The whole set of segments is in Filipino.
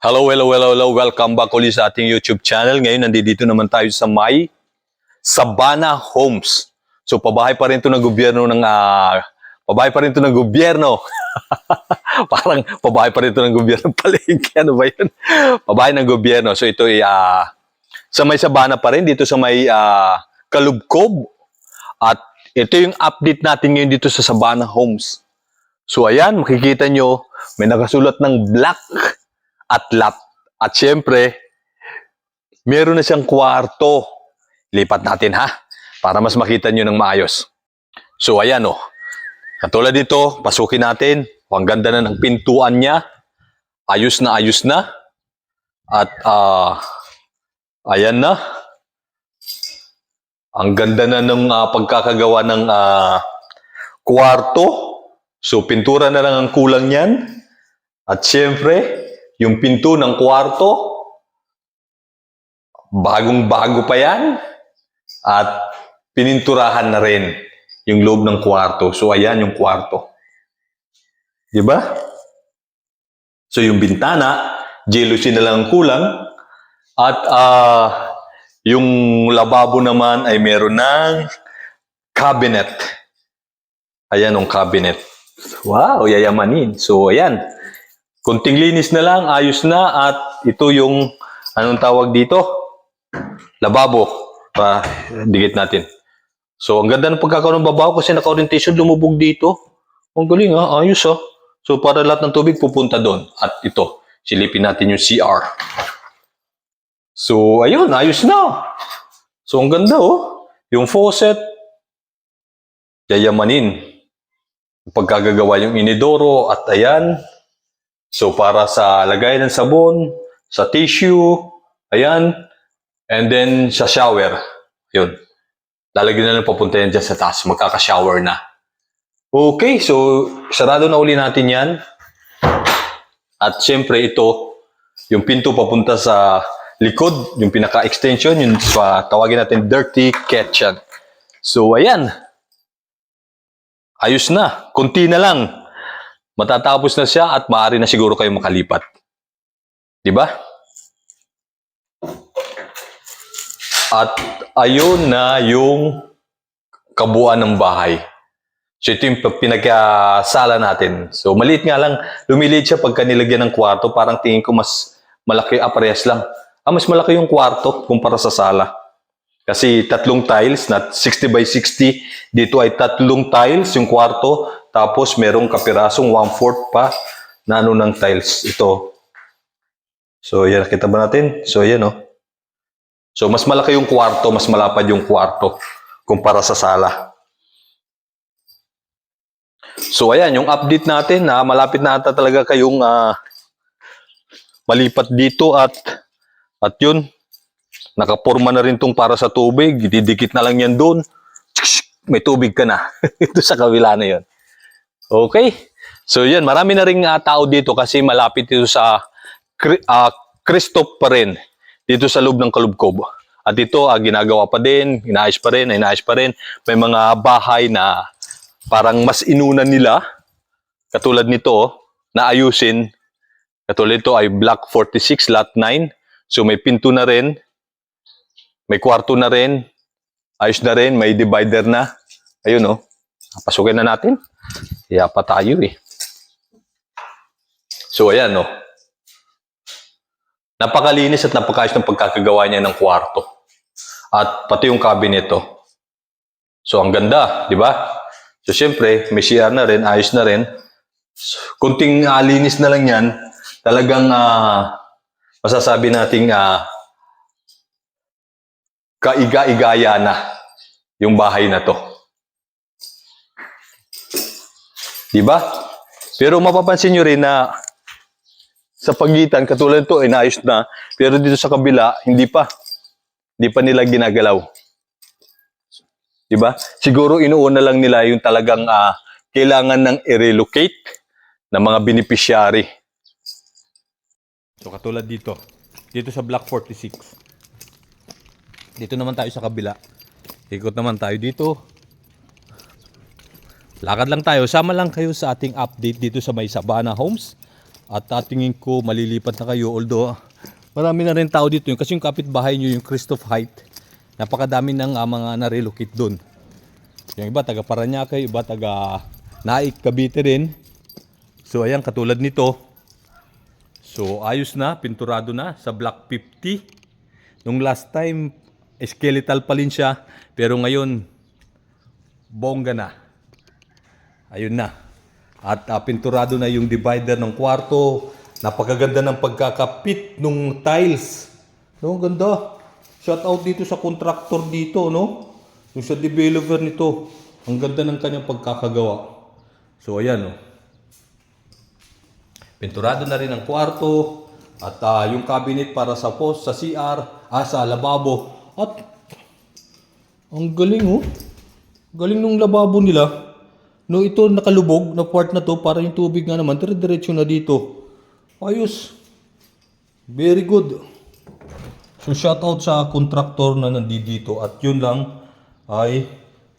Hello, hello, hello, hello. Welcome back ulit sa ating YouTube channel. Ngayon, nandito naman tayo sa may Sabana Homes. So, pabahay pa rin ito ng gobyerno ng... ah, pabahay pa rin ito ng gobyerno. Parang pabahay pa rin ito ng gobyerno palengke. Ano ba yun? Pabahay ng gobyerno. So, ito ay ah, sa may Sabana pa rin. Dito sa may ah, Kalubkob. At ito yung update natin ngayon dito sa Sabana Homes. So, ayan, makikita nyo, may nakasulat ng black at lot. At syempre, meron na siyang kwarto. Lipat natin ha, para mas makita nyo ng maayos. So ayan o, katulad dito, pasukin natin. Ang ganda na ng pintuan niya. Ayos na ayos na. At ah, ayan na. Ang ganda na ng ah, pagkakagawa ng ah, kwarto. So pintura na lang ang kulang niyan. At syempre, yung pinto ng kwarto, bagong-bago pa yan. At pininturahan na rin yung loob ng kwarto. So, ayan yung kwarto. Di ba? So, yung bintana, jealousy na lang ang kulang. At ah, yung lababo naman ay meron ng cabinet. Ayan ang cabinet. Wow, yayamanin. So, ayan. Kunting linis na lang, ayos na, at ito yung, anong tawag dito? Lababo. Pa, dikit natin. So, ang ganda ng pagkakaroon ng babaw kasi naka-orientation lumubog dito. Ang galing ha, ayos ha. So, para lahat ng tubig pupunta doon. At ito, silipin natin yung CR. So, ayun, ayos na. So, ang ganda oh. Yung faucet, yayamanin. Pagkagagawa yung inidoro at ayan, So, para sa lagay ng sabon, sa tissue, ayan, and then sa shower, yun. Lalagyan na lang papunta yan dyan sa taas, magkaka-shower na. Okay, so, sarado na uli natin yan. At syempre, ito, yung pinto papunta sa likod, yung pinaka-extension, yung pa, tawagin natin dirty kitchen. So, ayan. Ayos na. Kunti na lang matatapos na siya at maaari na siguro kayo makalipat. Di ba? At ayun na yung kabuuan ng bahay. So ito yung pinagkasala natin. So maliit nga lang, lumiliit siya pagka nilagyan ng kwarto. Parang tingin ko mas malaki, ah, lang. Ah, mas malaki yung kwarto kumpara sa sala. Kasi tatlong tiles, not 60 by 60. Dito ay tatlong tiles yung kwarto. Tapos merong kapirasong one-fourth pa na ano ng tiles. Ito. So, yan. Kita ba natin? So, yan, oh. So, mas malaki yung kwarto, mas malapad yung kwarto kumpara sa sala. So, ayan, yung update natin na malapit na ata talaga kayong ah, malipat dito at at yun, nakaporma na rin tong para sa tubig. Didikit na lang yan doon. May tubig ka na. Ito sa kabila na yun. Okay. So yan, marami na ring ah, tao dito kasi malapit dito sa Kri- ah, Christop pa rin. Dito sa loob ng Kalubkob. At ito, ah, ginagawa pa din, inaayos pa rin, inaayos pa rin. May mga bahay na parang mas inunan nila. Katulad nito, oh, na ayusin. Katulad ito ay Block 46, Lot 9. So may pinto na rin. May kwarto na rin. Ayos na rin, may divider na. Ayun oh. Pasukin na natin. Kaya pa tayo eh. So ayan oh. Napakalinis at napakayos ng pagkakagawa niya ng kwarto. At pati yung cabinet oh. So ang ganda, di ba? So siyempre, may CR na rin, ayos na rin. So, kunting ah, linis na lang yan, talagang ah, masasabi nating ah, kaiga-igaya na yung bahay na to. Di ba? Pero mapapansin nyo rin na sa pagitan, katulad ito, inayos na. Pero dito sa kabila, hindi pa. Hindi pa nila ginagalaw. Di ba? Siguro inuuna lang nila yung talagang ah, kailangan ng i-relocate ng mga beneficiary. So katulad dito. Dito sa Block 46. Dito naman tayo sa kabila. Ikot naman tayo dito. Lakad lang tayo. Sama lang kayo sa ating update dito sa may Sabana Homes. At ah, tingin ko malilipat na kayo. Although marami na rin tao dito. Yung, kasi yung kapitbahay nyo, yung Christoph Height, napakadami ng ah, mga na-relocate doon. Yung iba taga Paranaque, iba taga Naik, Cavite rin. So ayan, katulad nito. So ayos na, pinturado na sa Black 50. Nung last time, skeletal pa rin siya. Pero ngayon, bongga na. Ayun na. At ah, pinturado na yung divider ng kwarto. Napakaganda ng pagkakapit ng tiles. No, ganda. Shout out dito sa contractor dito, no? Yung sa developer nito. Ang ganda ng kanyang pagkakagawa. So, ayan, no? Pinturado na rin ang kwarto. At ah, yung cabinet para sa post, sa CR, ah, sa lababo. At ang galing, oh. Galing nung lababo nila. No, ito nakalubog na part na to para yung tubig nga naman dire-diretso na dito. Ayos. Very good. So shout out sa contractor na nandito at yun lang ay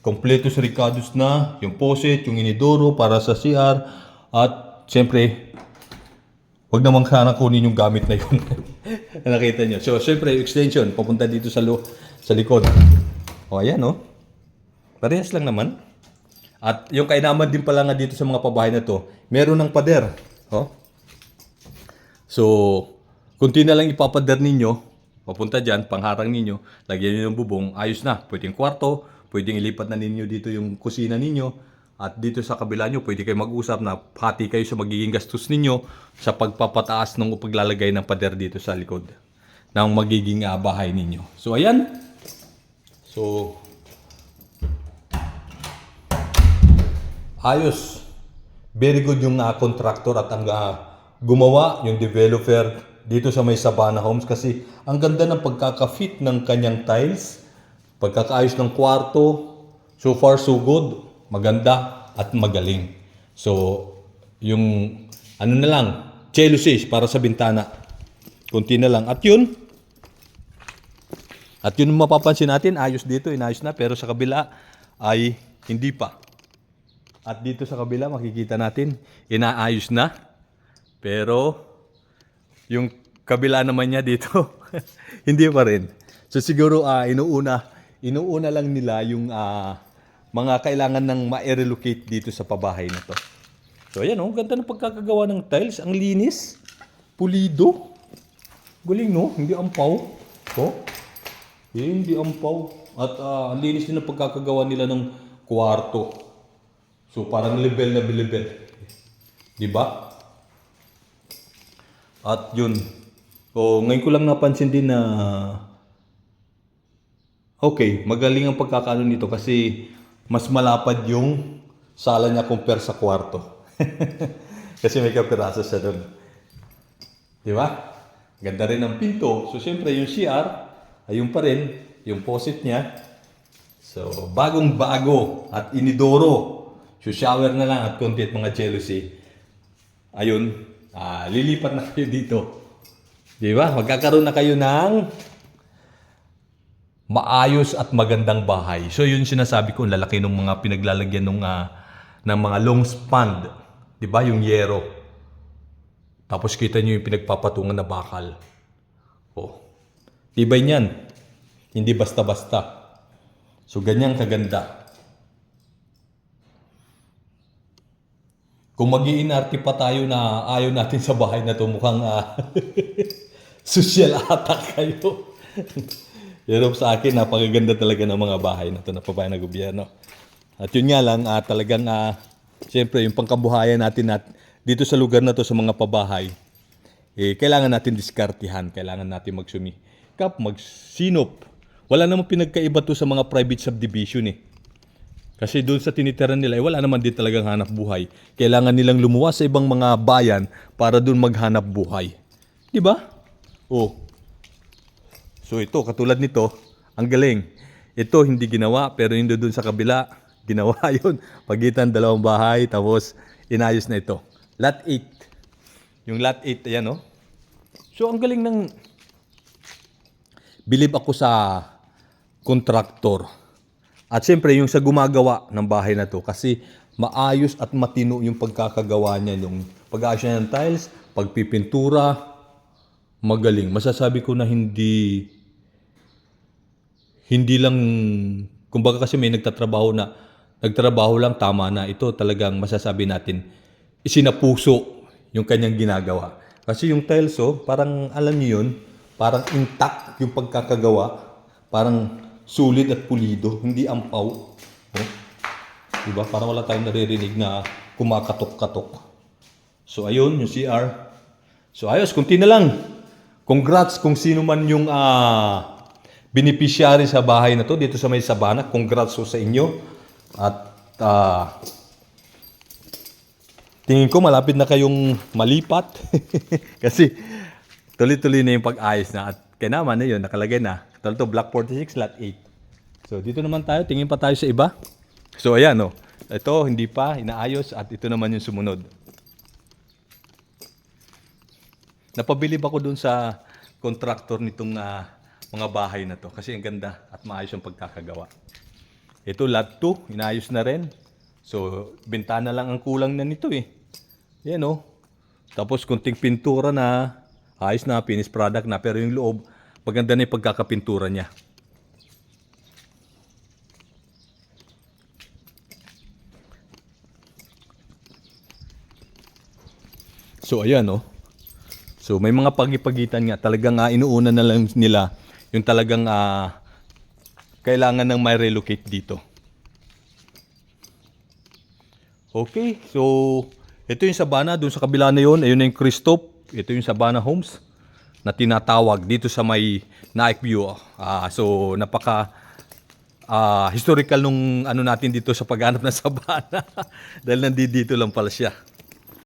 kompleto sa Ricardo's na, yung poset, yung inidoro para sa CR at siyempre Huwag naman sana kunin yung gamit na yun. Nakita nyo. So, syempre, yung extension, papunta dito sa, lo, sa likod. O, ayan, oh. Parehas lang naman. At yung kainaman din pala nga dito sa mga pabahay na to, meron ng pader. Oh. So, kunti na lang ipapader ninyo, papunta dyan, pangharang ninyo, lagyan nyo ng bubong, ayos na. Pwedeng kwarto, pwedeng ilipat na ninyo dito yung kusina ninyo, at dito sa kabila nyo, pwede kayo mag-usap na hati kayo sa magiging gastos ninyo sa pagpapataas ng paglalagay ng pader dito sa likod ng magiging ah, bahay ninyo. So, ayan. So, ayos. Very good yung uh, contractor at ang ah, gumawa, yung developer dito sa may Sabana Homes kasi ang ganda ng pagkaka-fit ng kanyang tiles, pagkakaayos ng kwarto, so far so good, maganda at magaling. So, yung ano na lang, jealousy para sa bintana. Kunti na lang. At yun, at yun mapapansin natin, ayos dito, inayos na, pero sa kabila ay hindi pa. At dito sa kabila, makikita natin, inaayos na. Pero, yung kabila naman niya dito, hindi pa rin. So siguro, ah, inuuna, inuuna lang nila yung ah, mga kailangan ng ma-relocate dito sa pabahay na to. So ayan, oh, ganda ng pagkakagawa ng tiles. Ang linis. Pulido. Galing, no? Hindi ampaw. Oh. Hindi ampaw. At ah, ang linis din ng pagkakagawa nila ng kwarto. So parang level na level. Di ba? At yun. O ngayon ko lang napansin din na okay, magaling ang pagkakaano nito kasi mas malapad yung sala niya compare sa kwarto. kasi may kapiraso siya doon. Di ba? Ganda rin ang pinto. So, siyempre, yung CR, ayun pa rin, yung posit niya. So, bagong bago at inidoro. Shower na lang at konti at mga jealousy. Ayun, ah, lilipat na kayo dito. Di ba? Magkakaroon na kayo ng maayos at magandang bahay. So yun sinasabi ko, lalaki ng mga pinaglalagyan ng, ah, ng mga long span. Di ba? Yung yero. Tapos kita nyo yung pinagpapatungan na bakal. Oh. Tibay niyan. Hindi basta-basta. So ganyan kaganda. Kung mag pa tayo na ayaw natin sa bahay na to, mukhang ah, social attack kayo. Pero sa akin, napakaganda talaga ng mga bahay na to na pabahay na gobyerno. At yun nga lang, ah, talagang, ah, siyempre, yung pangkabuhayan natin at dito sa lugar na to sa mga pabahay, eh, kailangan natin diskartihan, kailangan natin magsumikap, magsinop. Wala namang pinagkaiba to sa mga private subdivision eh. Kasi doon sa tinitiran nila, eh, wala naman din talagang hanap buhay. Kailangan nilang lumuwas sa ibang mga bayan para doon maghanap buhay. Di ba? Oh. So ito, katulad nito, ang galing. Ito hindi ginawa, pero yung doon sa kabila, ginawa yun. Pagitan dalawang bahay, tapos inayos na ito. Lot 8. Yung lot 8, ayan oh. So ang galing ng... Believe ako sa kontraktor. At siyempre, yung sa gumagawa ng bahay na to, kasi maayos at matino yung pagkakagawa niya, yung pag-aayos niya ng tiles, pagpipintura, magaling. Masasabi ko na hindi hindi lang kumbaga kasi may nagtatrabaho na nagtrabaho lang tama na ito talagang masasabi natin isinapuso yung kanyang ginagawa. Kasi yung tiles oh, parang alam niyo yun, parang intact yung pagkakagawa, parang sulit at pulido, hindi ampaw. Oh. Diba? Parang wala tayong naririnig na kumakatok-katok. So ayun, yung CR. So ayos, kunti na lang. Congrats kung sino man yung ah beneficiary sa bahay na to dito sa may Sabana. Congrats po sa inyo. At ah, tingin ko malapit na kayong malipat. Kasi tuloy-tuloy na yung pag-ayos na. At kaya naman na yun, nakalagay na. Ito to, Block 46, Lot 8. So dito naman tayo, tingin pa tayo sa iba. So ayan oh. Ito hindi pa inaayos at ito naman yung sumunod. Napabilib ako dun sa contractor nitong ah, mga bahay na to kasi ang ganda at maayos yung pagkakagawa. Ito lot 2, inayos na rin. So, bintana lang ang kulang na nito eh. Yan oh. Tapos kunting pintura na, ayos na, finished product na, pero yung loob, maganda na yung pagkakapintura niya. So ayan oh. So may mga pagipagitan nga talagang uh, inuuna na lang nila yung talagang ah, kailangan ng may relocate dito. Okay, so ito yung Sabana, doon sa kabila na yun, ayun na yung Christop, ito yung Sabana Homes na tinatawag dito sa may Naik View. Ah, so napaka ah, historical nung ano natin dito sa paghanap ng Sabana dahil nandito lang pala siya.